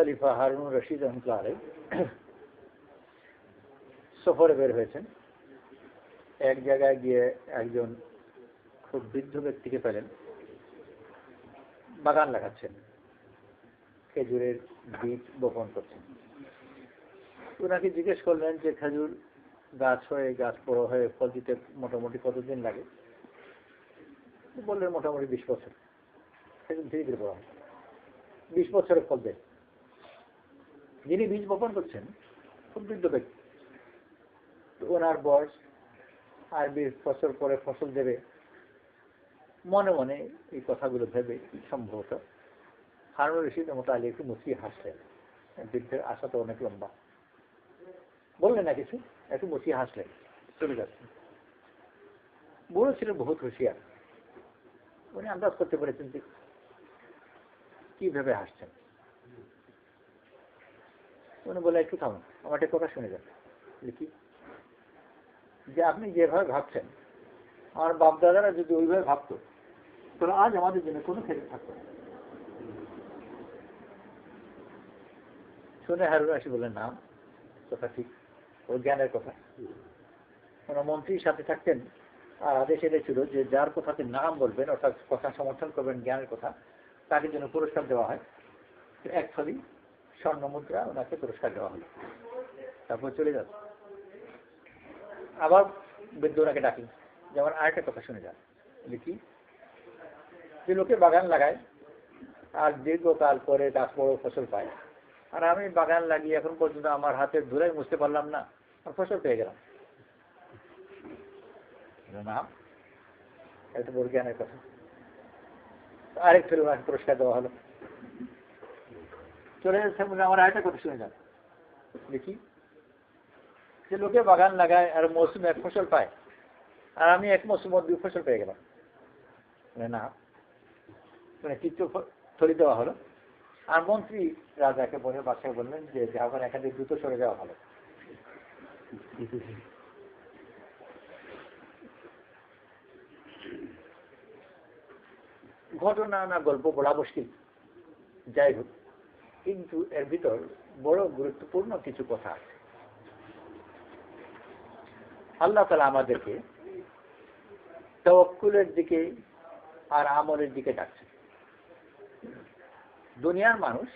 খলিফা হারুন রশিদ রহমতুল্লাহ আলাই সফরে বের হয়েছেন। এক জায়গায় গিয়ে একজন খুব বৃদ্ধ ব্যক্তিকে পেলেন। বাগান লাগাচ্ছেন। খেজুরের বীজ বপন করছেন। ওনাকে জিজ্ঞেস করলেন যে, খেজুর গাছ হয়ে, গাছ বড় হয়ে ফল দিতে মোটামুটি কতদিন লাগে? বললেন, মোটামুটি বিশ বছর। খেজুর ধীরে ধীরে বড় হয় বিশ বছরের ফল দেয়। যিনি বীজ বপন করছেন খুব বৃদ্ধ ব্যক্তি ওনার বয়স আর বীজ ফসল পরে ফসল দেবে, মনে মনে এই কথাগুলো ভেবে সম্ভবত হারুন রশিদের মতো আলী একটু মুসিয়ে হাসলেন। বৃদ্ধের আশা তো অনেক লম্বা। বললেন না কিছু? একটু মুসিয়ে হাসলেন। চলে যাচ্ছেন। বুড়ো ছিলেন বহুত হুঁশিয়ার। উনি আন্দাজ করতে পেরেছেন যে কি ভেবে হাসছেন। উনি বলে, একটু থামুন, আমার একটা কথা শুনে যান। কি? যে আপনি যেভাবে ভাবছেন, আমার বাপদাদারা যদি ওইভাবে ভাবতো, তাহলে আজ আমাদের জন্য কোনো খেতে থাকতো না। শুনে হারুন আসি বললেন নাম কথা ঠিক ওই জ্ঞানের কথা। কোনো মন্ত্রীর সাথে থাকতেন, আর আদেশ এটা ছিল যে যার কথাতে নাম বলবেন, অর্থাৎ কথা সমর্থন করবেন, জ্ঞানের কথা, তাকে জন্য পুরস্কার দেওয়া হয়, এক থলি স্বর্ণ মুদ্রা ওনাকে পুরস্কার দেওয়া হলো। তারপর চলে যাচ্ছে আবার বৃদ্ধ ওনাকে ডাকি যেমন আরেকটা কথা শুনে যান। লিখি যে লোকে বাগান লাগায়, আর দীর্ঘকাল পরে গাছ বড় ফসল পায়। আর আমি বাগান লাগিয়ে এখন পর্যন্ত আমার হাতের ধুলাই মুছতে পারলাম না আর ফসল পেয়ে গেলাম। না একটা বড় জ্ঞানের কথা। আরেক ফেলে ওনাকে পুরস্কার দেওয়া হলো। চলে যাচ্ছে বলে আমার আরেকটা কথা শুনে যান। দেখি। যে লোকে বাগান লাগায় আর মৌসুমে এক ফসল পায়, আর আমি এক মৌসুম দুই ফসল পেয়ে গেলাম। না। মানে চিত্র থলি দেওয়া হলো। আর মন্ত্রী রাজাকে বলে বাদশাহ বললেন যে যাওয়ার এখান থেকে দ্রুত সরে যাওয়া ভালো। ঘটনা না গল্প বলা মুশকিল। যাই হোক। কিন্তু এর ভিতর বড় গুরুত্বপূর্ণ কিছু কথা আছে। আল্লাহ তালা আমাদেরকে তওয়াক্কুলের দিকে আর আমলের দিকে ডাকছে দুনিয়ার মানুষ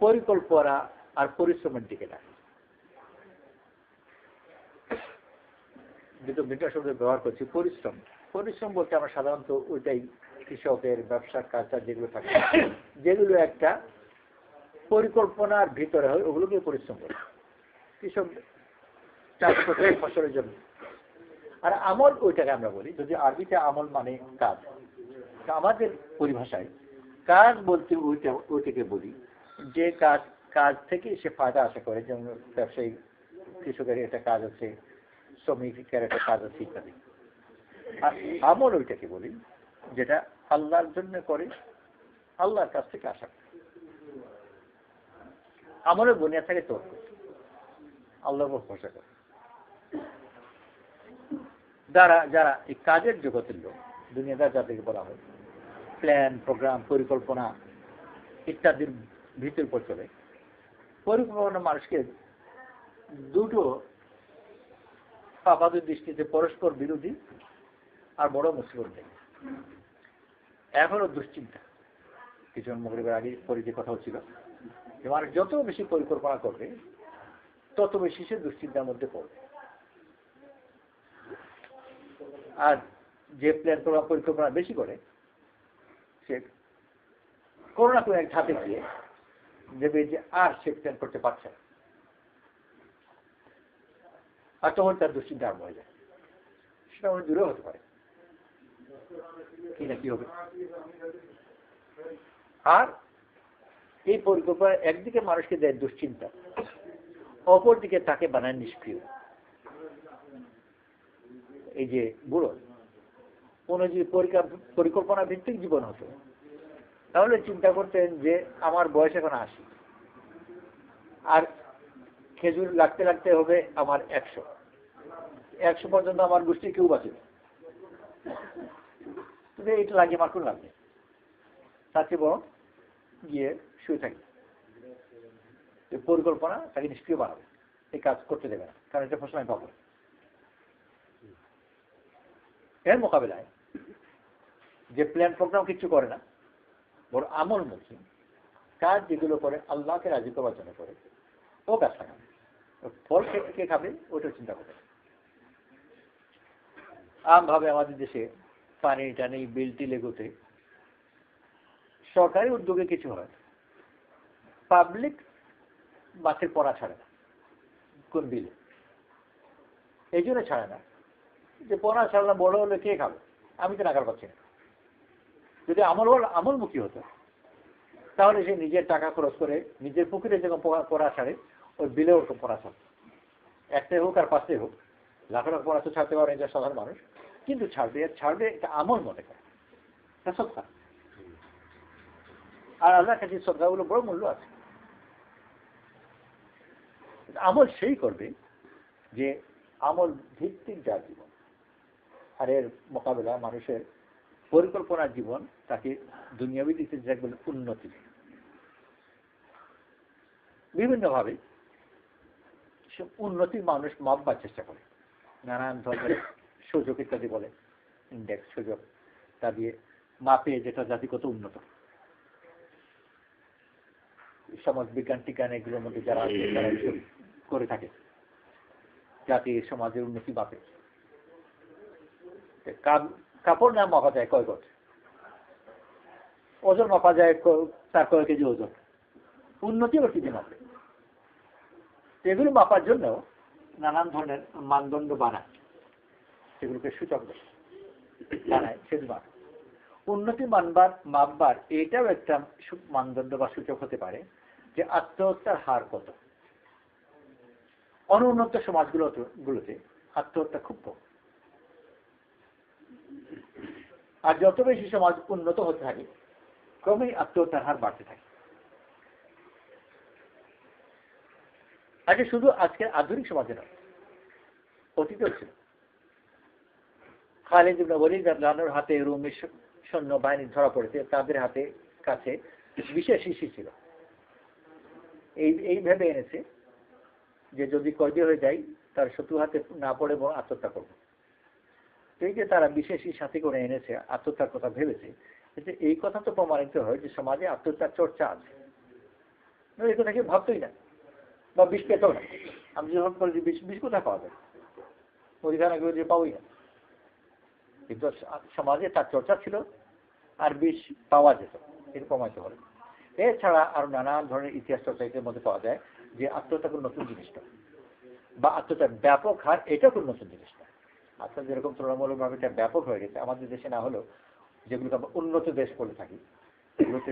পরিকল্পনা আর পরিশ্রমের দিকে ডাকে। দুটো মিটার শব্দ ব্যবহার করছি, পরিশ্রম। পরিশ্রম বলতে আমরা সাধারণত ওইটাই কৃষকের ব্যবসা কাজটা যেগুলো থাকে, যেগুলো একটা পরিকল্পনার ভিতরে হয় ওগুলোকে পরিশ্রম করে। কৃষক চাষ করতে ফসলের জন্য। আর আমল ওইটাকে আমরা বলি, যদি আরবিতে আমল মানে কাজ। আমাদের পরিভাষায় কাজ বলতে ওইটা, ওইটাকে বলি, যে কাজ কাজ থেকে সে ফায়দা আশা করে, যেমন ব্যবসায়ী কৃষকের একটা কাজ আছে, শ্রমিকের একটা কাজ আছে ইত্যাদি। আর আমল ওইটাকে বলি যেটা আল্লাহর জন্য করে, আল্লাহর কাছ থেকে আশা করে। আমলের বুনিয়া থাকে তোর আল্লাহর উপর ভরসা করে। যারা যারা এই কাজের জগতের লোক, দুনিয়াদার যাদেরকে বলা হয় প্ল্যান প্রোগ্রাম পরিকল্পনা ইত্যাদির ভিতর উপর চলে পরিকল্পনা মানুষকে দুটো পাপাদের দৃষ্টিতে পরস্পর বিরোধী আর বড় মুসিবত দেয় হলো দুশ্চিন্তা। কিছু মগরিবের আগে পরে যে কথা হচ্ছিল মানুষ যত বেশি পরিকল্পনা করবে, তত বেশি সে দুশ্চিন্তার মধ্যে পড়বে। আর যে প্ল্যান প্রোগ্রাম পরিকল্পনা বেশি করে, সে কোনো না কোনো এক ধাপে গিয়ে দেবে যে আর সে প্ল্যান করতে পারছে না। আর তখন তার দুশ্চিন্তা আরম্ভ হয়ে যায়। সেটা অনেক দূরেও হতে পারে। কি না কি হবে? আর? এই পরিকল্পনা একদিকে মানুষকে দেয় দুশ্চিন্তা অপরদিকে তাকে বানায় নিষ্ক্রিয়। এই যে বুড়ো কোনো যদি পরিকল্পনা ভিত্তিক জীবন হতো তাহলে চিন্তা করতেন যে আমার বয়স এখন আশি আর খেজুর লাগতে লাগতে হবে আমার একশো। একশো পর্যন্ত আমার গোষ্ঠী কেউ বাঁচে এটা লাগে আমার কোন লাগবে। তার চেয়ে বরং গিয়ে শুয়ে থাকি। পরিকল্পনা তাকে নিষ্ক্রিয় বানাবে। এই কাজ করতে দেবে না, কারণ এটা ফসল আমি পাবো এর মোকাবেলায় যে প্ল্যান প্রোগ্রাম কিছু করে না বড় আমল মুখী কাজ যেগুলো করে আল্লাহকে রাজি করার জন্য করে, ও কাজ থাকে ফল খেতে খাবে ওটা চিন্তা করবে আমভাবে আমাদের দেশে পানি টানি বিল টিল এগোতে সরকারি উদ্যোগে কিছু হয়। পাবলিক মাছের পড়া ছাড়ে না, কোন বিলে। এই জন্য ছাড়ে না। যে পড়া না, বড় হলে কে খাবে? আমি তো নাকার পাচ্ছি না। যদি আমল হল, আমলমুখী হতো, তাহলে সে নিজের টাকা খরচ করে নিজের পুকুরে যখন পড়া- ছাড়ে, ওই বিলে ওরকম পড়া ছাড়ে একটাই হোক আর পাঁচটাই হোক। লাখ লাখ পড়া তো ছাড়তে পারে সাধারণ মানুষ। কিন্তু ছাড়বে ছাড়বে, এটা আমল মনে করে। এটা সত্তা আর আল্লাহ কাছে শ্রদ্ধাগুলো বড় মূল্য আছে। আমল সেই করবে যে আমল ভিত্তিক যার জীবন, আর এর মোকাবেলা মানুষের পরিকল্পনার জীবন তাকে দুনিয়াবি দিতে বলে উন্নতি বিভিন্নভাবে সে উন্নতির মানুষ মাপবার চেষ্টা করে। নানান ধরনের সুযোগ ইত্যাদি বলে ইন্ডেক্স সুযোগ, তা দিয়ে মাপে যেটা জাতিগত উন্নত। সমাজ বিজ্ঞান টিজ্ঞান এগুলোর মধ্যে যারা আছে, তারা এসব করে থাকে জাতি সমাজের উন্নতি তে কাপড় না মাপা যায়, কয় গজ? ওজন মাপা যায় তার কয় কেজি ওজন। উন্নতি আবার কি দিয়ে মাপে? এগুলো মাপার জন্য নানান ধরনের মানদণ্ড বানায়। সেগুলোকে সূচক বানায় সেগুলো উন্নতি মানবার, মাপবার, এটাও একটা মানদণ্ড বা সূচক হতে পারে যে আত্মহত্যার হার কত। অনুন্নত সমাজগুলো গুলোতে আত্মহত্যা খুব কম। আর যত বেশি সমাজ উন্নত হতে থাকে, ক্রমেই আত্মহত্যার হার বাড়তে থাকে। আজকে শুধু আজকের আধুনিক সমাজে নয়, অতীতেও ছিল। খালিদ ইবনে ওয়ালিদ রানোর হাতে রুমের সৈন্য বাহিনী ধরা পড়েছে, তাদের হাতে কাছে বিশেষ শিশি ছিল। এই এই ভেবে এনেছে যে যদি কয়দি হয়ে যায়, তার শত্রু হাতে না পড়ে আত্মহত্যা করবে। এই যে তারা বিশেষই সাথে করে এনেছে, আত্মহত্যার কথা ভেবেছে, এই কথা তো প্রমাণিত হয় যে সমাজে আত্মহত্যার চর্চা আছে। এই কথা কেউ ভাবতোই না, বা বিষ পেতেও না। আমি যখন যে বিষ বিষ কোথায় পাওয়া যায়? গিয়ে যে পাবোই না। কিন্তু সমাজে তার চর্চা ছিল আর বিষ পাওয়া যেত এটা প্রমাণিত হলো। এছাড়া আরও নানান ধরনের ইতিহাস চর্চাইতের মধ্যে পাওয়া যায় যে আত্মহত্যা কোনো নতুন জিনিস না বা আত্মহত্যার ব্যাপক হার এটা কোনো নতুন জিনিস আত্মহত্যা যেরকম তুলনামূলকভাবে এটা ব্যাপক হয়ে গেছে, আমাদের দেশে না হলেও যেগুলোকে আমরা উন্নত দেশ বলে থাকি সেগুলোতে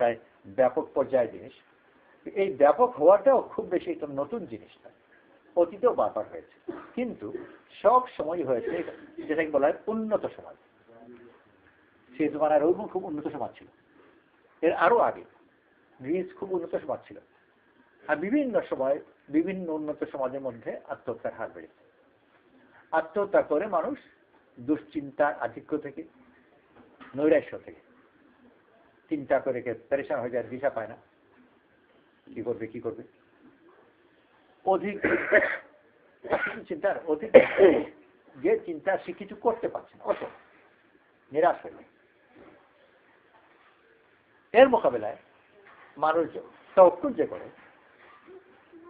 প্রায় ব্যাপক পর্যায়ের জিনিস। এই ব্যাপক হওয়াটাও খুব বেশি একটা নতুন জিনিস না অতীতেও বারবার হয়েছে। কিন্তু সব সময় হয়েছে যেটাকে বলা হয় উন্নত সমাজ। সেই জমানার রোম খুব উন্নত সমাজ ছিল। এর আরও আগে গ্রিস খুব উন্নত সমাজ ছিল। আর বিভিন্ন সময় বিভিন্ন উন্নত সমাজের মধ্যে আত্মহত্যার হার বেড়েছে। আত্মহত্যা করে মানুষ দুশ্চিন্তার আধিক্য থেকে, নৈরাশ্য থেকে চিন্তা করে কে পরেশান হয়ে যায় দিশা পায় না। কি করবে কি করবে? অধিক চিন্তার, অধিক যে চিন্তা সে কিছু করতে পারছে না অত নিরাশ হয়ে এর মোকাবেলায় মানুষ তহকুল যে করে,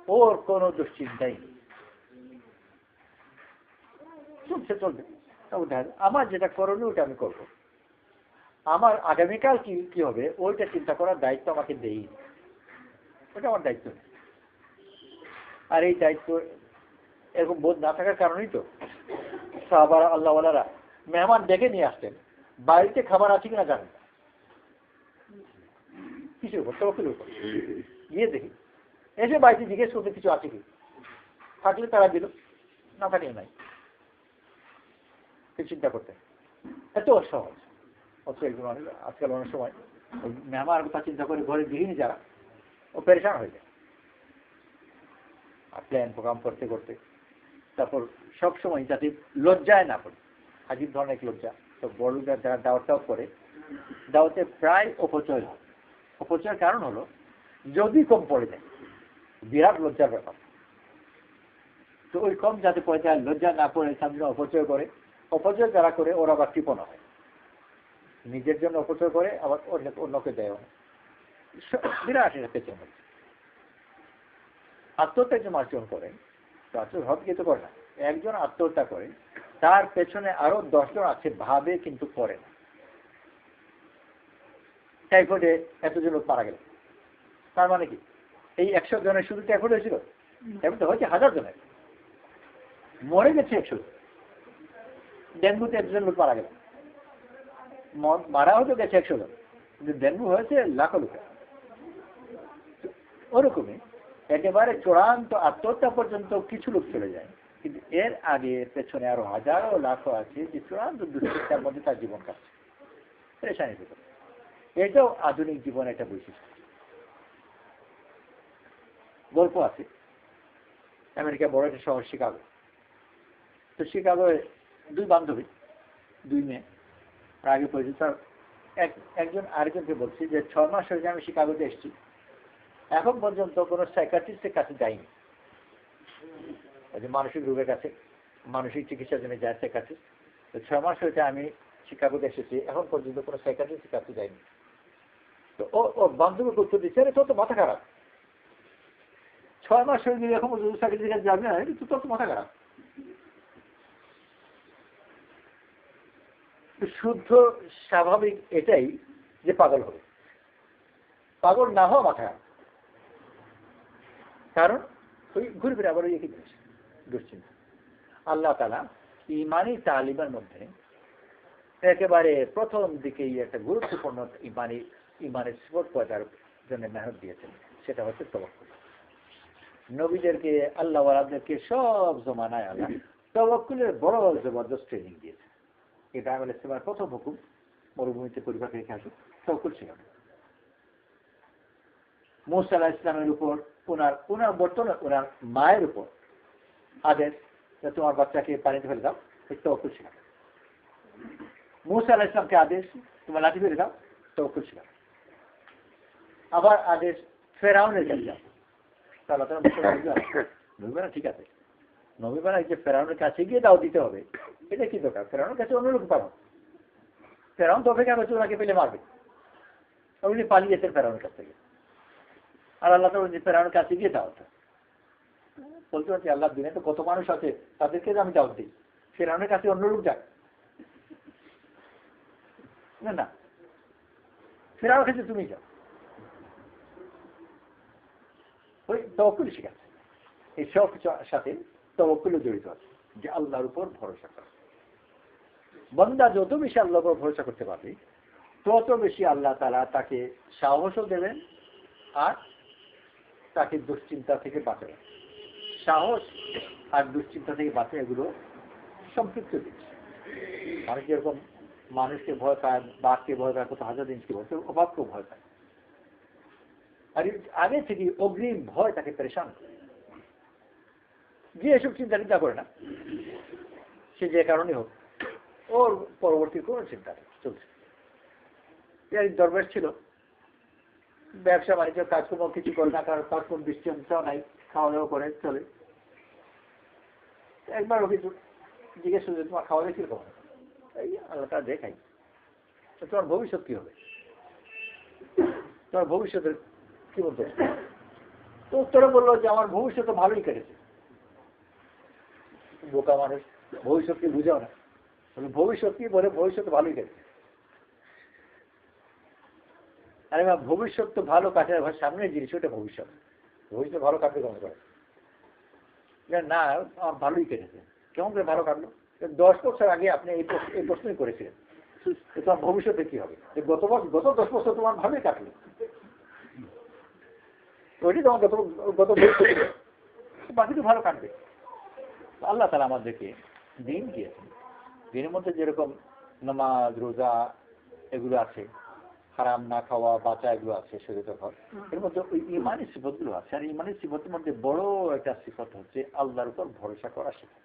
ওর কোনো দুশ্চিন্তাই নেই। চলছে, চলবে। আমার যেটা করণীয় ওটা আমি করব। আমার আগামীকাল কি কি হবে, ওইটা চিন্তা করার দায়িত্ব আমাকে দেই ওটা আমার দায়িত্ব নেই। আর এই দায়িত্ব এরকম বোধ না থাকার কারণেই তো সাহাবার, আল্লাহওয়ালারা মেহমান ডেকে নিয়ে আসতেন বাড়িতে খাবার আছে কিনা জানেন? কিছুর উপর? তহকিল উপর। গিয়ে দেখি। এসে বাড়িতে জিজ্ঞেস করতে কিছু আছে কি? থাকলে তারা দিল, না থাকলে নাই। চিন্তা করতে এত সহজ। অথচ একজন আজকাল অনেক সময় মেহমান কথা চিন্তা করে ঘরে গৃহিণী যারা, ও পেরেশান হয়ে যায়। প্ল্যান প্রোগ্রাম করতে করতে। তারপর সব সময় যাতে লজ্জায় না পড়ে। হাজির ধরনের লজ্জা। তো বড় যারা দাওয়াতটাও করে দাওয়াতে প্রায় অপচয় হয়। অপচয়ের কারণ হলো, যদি কম পড়ে যায়, বিরাট লজ্জার ব্যাপার। তো ওই কম যাতে পড়ে যায়, লজ্জা না পড়ে সামনে অপচয় করে। অপচয় যারা করে, ওরা আবার কৃপণা হয়। নিজের জন্য অপচয় করে, আবার অন্য অন্যকে দেয়। বিরাট এটা পেছনে আত্মহত্যা একজন আচরণ করেন, তো আচরণ কিন্তু করে না। একজন আত্মহত্যা করে, তার পেছনে আরও দশজন আছে ভাবে কিন্তু করে না। টাইফয়েডে এতজন লোক মারা গেল। তার মানে কি? এই একশো জনের শুধু টাইফয়েড হয়েছিল? টাইফয়েড হয়েছে হাজার জনের। মরে গেছে একশো ডেঙ্গুতে একজন লোক মারা গেল। মারা হতে গেছে একশো জন। কিন্তু ডেঙ্গু হয়েছে লাখো লোক ওরকমই একেবারে চূড়ান্ত আত্মহত্যা পর্যন্ত কিছু লোক চলে যায়। কিন্তু এর আগে পেছনে আরও হাজারো লাখো আছে যে চূড়ান্ত দুশ্চিন্তার মধ্যে তার জীবন কাটছে। পেরেশানি থেকে এটাও আধুনিক জীবন একটা বৈশিষ্ট্য। গল্প আছে। আমেরিকা বড় একটা শহর শিকাগো। তো শিকাগোয় দুই বান্ধবী, দুই মেয়ে আগে পরিচিত। এক, একজন আরেকজনকে বলছি যে ছ মাস হয়েছে আমি শিকাগোতে এসেছি। এখন পর্যন্ত কোনো সাইকাট্রিস্টের কাছে যাইনি যে মানসিক রোগের কাছে, মানসিক চিকিৎসার জন্য যায় সাইকাট্রিস্ট তো ছয় মাস হয়েছে আমি শিকাগোতে এসেছি, এখন পর্যন্ত কোনো সাইকাট্রিস্টের কাছে যাইনি তো ও ও বান্ধবীকে উত্তর দিচ্ছে, আরে তোর তো মাথা খারাপ। ছয় মাস হয়ে গেলে এখন পর্যন্ত সাইকাট্রিস্টের কাছে যাবি না তোর তো মাথা খারাপ। শুদ্ধ, স্বাভাবিক এটাই যে পাগল হবে। পাগল না হওয়া মাথা কারণ ওই ঘুরে ফিরে আবার ওই একই জিনিস, দুশ্চিন্তা। আল্লাহ তালা ইমানি তালিমের মধ্যে একেবারে প্রথম দিকেই একটা গুরুত্বপূর্ণ ইমানি, ইমানের স্পোর্ট পয়দার জন্য মেহনত দিয়েছেন, সেটা হচ্ছে তবক্কুল নবীদেরকে, আল্লাহ আলাদকে সব জমানায় আল্লাহ তবক্কুলের বড় জবরদস্ত ট্রেনিং দিয়েছে এটা আমল ইসলামের প্রথম হুকুম, মরুভূমিতে পরিবার রেখে আসুক তবকুল ছিল মুসা আলাহ ইসলামের উপর ওনার ওনার বর্তমানে ওনার মায়ের উপর। আদেশ তোমার বাচ্চাকে পানিতে ফেলে দাও তবকুল ছিল মুসা আলাহ ইসলামকে আদেশ, তোমার লাঠি ফেলে দাও তবকুল ছিল আবার আদেশ ফেরাউনের কাছে যাও। তাহলে তারা ঠিক আছে। নবীবানা যে ফেরাউনের কাছে গিয়ে দাও দিতে হবে, এটা কি দরকার? ফেরাউনের কাছে অন্যরকম পাবো ফেরাউন তো অপেক্ষা করছে ওনাকে পেলে মারবে। উনি পালিয়েছেন ফেরাউনের কাছ থেকে। আর আল্লাহ তো ফেরাউনের কাছে গিয়ে দাও বলতে পারছি আল্লাহ দিনে তো কত মানুষ আছে, তাদেরকে আমি দাওয়াত দিই। ফেরাউনের কাছে অন্যরূপ যাক না না। ফেরাউনের কাছে তুমি যাও। ওই তবকুল শিখাচ্ছে। এই সব সাথে তবকুল জড়িত আছে, যে আল্লাহর উপর ভরসা করা। বন্দা যত বেশি আল্লাহর উপর ভরসা করতে পারবে, তত বেশি আল্লাহ তারা তাকে সাহসও দেবেন আর তাকে দুশ্চিন্তা থেকে বাঁচাবেন সাহস আর দুশ্চিন্তা থেকে বাঁচা এগুলো সম্পৃক্ত জিনিস। মানুষ যেরকম মানুষকে ভয় পায়, বাঘকে ভয় পায় কত হাজার জিনিসকে ভয় পায় অভাবকেও ভয় পায়। আর আগে থেকে অগ্রিম ভয় তাকে পরেশান করে। যে এসব চিন্তা চিন্তা করে না, সে যে কারণে হোক, ওর পরবর্তী কোনো চিন্তা নেই, চলছে। দরবার ছিল ব্যবসা, বাণিজ্য, কাজকর্ম, কিছু করে না, কারণ তার কোন ডিস্টেন্সও নাই খাওয়া দাওয়া করে চলে। একবার ওকে জিজ্ঞেস করছে তোমার খাওয়া দাওয়া কীরকম? এই আল্লাহটা দেখাই। তোমার ভবিষ্যৎ কি হবে? তোমার ভবিষ্যতের কি বলতে? তো উত্তরে বলল যে, আমার ভবিষ্যৎ ভালোই কেটেছে। বোকা মানুষ ভবিষ্যৎকে বুঝেও না। ভবিষ্যৎ কি বলে ভবিষ্যৎ ভালোই কেটেছে। আরে বা ভবিষ্যৎ তো ভালো কাটে সামনের জিনিস ওটা ভবিষ্যৎ। ভবিষ্যৎ ভালো কাটবে কেমন করে? না, আমার ভালোই কেটেছে। কেমন করে ভালো কাটলো? দশ বছর আগে আপনি এই এই প্রশ্নই করেছিলেন। তোমার ভবিষ্যতে কি হবে? গত বছর, গত দশ বছর তোমার ভালোই কাটলো। ওইটি তোমার গত গত ভবিষ্যৎ বাকি তো ভালো কাটবে। আল্লাহ তালা আমাদেরকে দিন দিয়েছেন। দিনের মধ্যে যেরকম নামাজ, রোজা, এগুলো আছে। হারাম না খাওয়া বাঁচা এগুলো আছে শরীরের ঘর এর মধ্যে ওই ইমানি সিফতগুলো আছে। আর ইমানি সিফতের মধ্যে বড় একটা সিফত হচ্ছে আল্লাহর উপর ভরসা করা শেখা।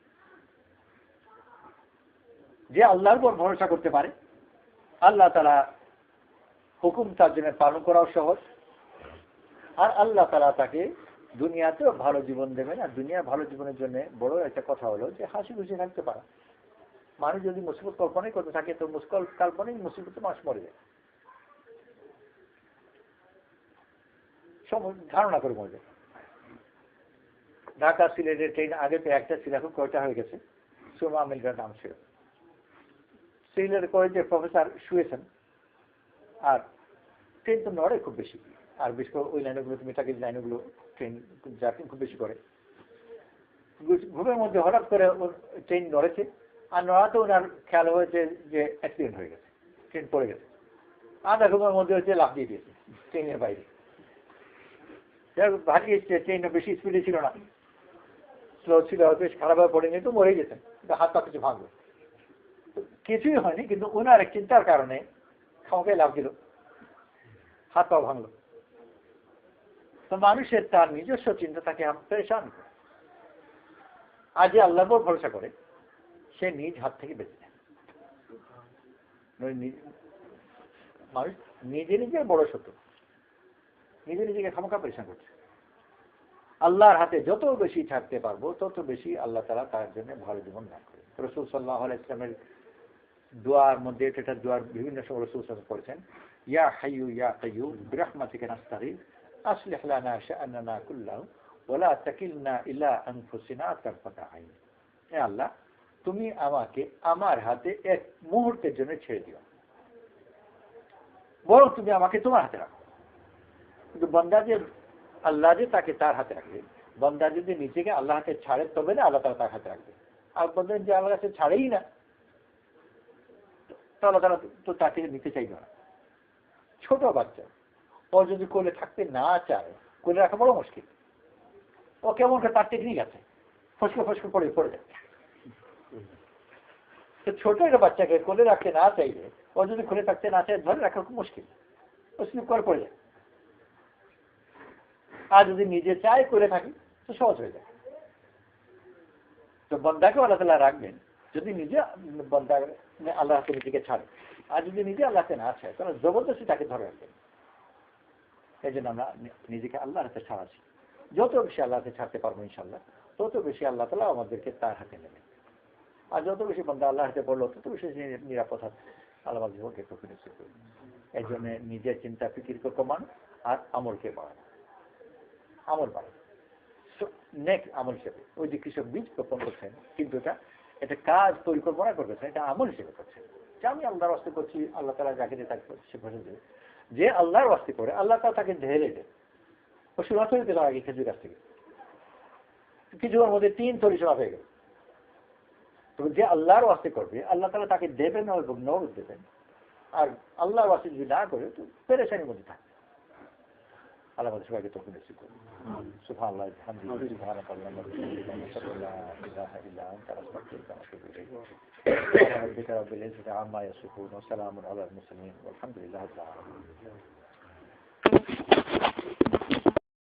যে আল্লাহর উপর ভরসা করতে পারে আল্লাহ তারা হুকুম তার জন্য পালন করাও সহজ। আর আল্লাহ তালা তাকে দুনিয়াতেও ভালো জীবন দেবেন। আর দুনিয়ার ভালো জীবনের জন্য বড় একটা কথা হলো যে হাসি খুশি থাকতে পারা। মানুষ যদি মুসিবত কল্পনাই করতে থাকে তো মুসকল কাল্পনিক মুসিবত মানুষ মরে যায়। ধারণা করে যায় ঢাকা সিলেটের ট্রেন আগে তো একটা ছিল, এখন কয়টা হয়ে গেছে? সুমা মিলটার নাম ছিল। সিলেটের কলেজে প্রফেসর শুয়েছেন। আর ট্রেন তো নড়ে খুব বেশি। আর বিশেষ করে ওই লাইনগুলো তুমি তাকে লাইনগুলো ট্রেন জার্কিং খুব বেশি করে। ঘুমের মধ্যে হঠাৎ করে ওর ট্রেন নড়েছে। আর নড়াতে ওনার খেয়াল হয়েছে যে অ্যাক্সিডেন্ট হয়ে গেছে। ট্রেন পড়ে গেছে। আধা ঘুমের মধ্যে হচ্ছে লাফ দিয়ে দিয়েছে ট্রেনের বাইরে। বেশি স্পিডে ছিল না। স্লো ছিল, হয়তো খারাপভাবে পড়ে নিয়ে তো মরে কিছু কিছুই হয়নি, কিন্তু ওনার চিন্তার কারণে খাওয়াকে লাভ দিল। হাত পা তো মানুষের তার নিজস্ব চিন্তা তাকে পেরেশান আর যে আল্লাহর ভরসা করে, সে নিজ হাত থেকে বেঁচে যায়। মানুষ নিজে নিজে বড় শত্রু। নিজে নিজেকে খামোখা পরিশ্রম করছে। আল্লাহর হাতে যত বেশি থাকতে পারব, তত বেশি আল্লাহ তালা তার জন্য ভালো জীবন দান করে রসুল সাল্লাহ ইসলামের দোয়ার মধ্যে এটা দোয়ার বিভিন্ন সময় রসুল করেছেন, ইয়া হাইয়ু ইয়া কাইয়ু বিরহমাতিকে নাস্তারি আসলিহ লানা শাআনানা কুল্লাহু ওয়ালা তাকিলনা ইলা আনফুসিনা তারফাতা আইন। হে আল্লাহ, তুমি আমাকে আমার হাতে এক মুহূর্তের জন্য ছেড়ে দিও। বরং তুমি আমাকে তোমার হাতে রাখো। কিন্তু বন্দা যে আল্লাহ যে তাকে তার হাতে রাখবে, বন্দা যদি নিজেকে আল্লাহ হাতে ছাড়ে, তবে না আল্লাহ তারা তার হাতে রাখবে। আর বন্দা যে আল্লাহ কাছে ছাড়েই না, তো আল্লাহ তারা তো তাকে নিতে চাইবে না। ছোট বাচ্চা, ও যদি কোলে থাকতে না চায়, কোলে রাখা বড় মুশকিল। ও কেমন করে তার টেকনিক আছে, ফসকে ফসকে পড়ে পড়ে যায়। তো ছোট একটা বাচ্চাকে কোলে রাখতে না চাইলে, ও যদি খুলে থাকতে না চায়, ধরে রাখা খুব মুশকিল। ও স্লিপ করে, পড়ে যায়। আর যদি নিজে চায় করে থাকি, তো সহজ হয়ে যায়। তো বন্দাকে আল্লাহ তালা রাখবেন। যদি নিজে বন্দা আল্লাহ হাতে নিজেকে ছাড়ে। আর যদি নিজে আল্লাহকে না ছাড়ে, তাহলে জবরদস্তি তাকে ধরে রাখবেন। এই জন্য আমরা নিজেকে আল্লাহর হাতে ছাড়াচ্ছি। যত বেশি আল্লাহ হাতে ছাড়তে পারব ইনশাল্লাহ তত বেশি আল্লাহ তালা আমাদেরকে তার হাতে নেবেন। আর যত বেশি বন্ধা আল্লাহ হাতে পড়ল, তত বেশি নিরাপদ হাত আল্লাহ জীবনকে প্রফিনিশ্চিত এই জন্য নিজের চিন্তা ফিকিরকে কমান আর আমলকে বাড়ানো আমল বাড়ে। নেক্সট আমল হিসেবে। ওই যে কৃষক বীজ রোপণ করছেন, কিন্তু এটা এটা কাজ পরিকল্পনা করতেছেন এটা আমল হিসেবে করছেন যে আমি আল্লাহর বাস্তে করছি, আল্লাহ তালা যাকে দিয়ে তাকে সে ভরে দেবে যে আল্লাহর বাস্তে করে, আল্লাহ তালা তাকে ঢেলে দেয়। ও শুরুয়াত হয়ে গেল, আগে খেজুর গাছ থেকে। কিছুর মধ্যে তিন তরি সভা হয়ে গেল। তো যে আল্লাহর ওয়াস্তে করবে, আল্লাহ তালা তাকে দেবেন নবদ দেবেন। আর আল্লাহর ওয়াস্তে যদি না করে, তো পেরেশানির মধ্যে থাকবে على قد شوية توفينا سيكون سبحان الله الحمد سبحانك اللهم الله نشهد ان لا إله إلا أنت نستغفرك ونتوب إليك. سبحان ربك رب العزة عما يصفون وسلام على المسلمين والحمد لله رب العالمين.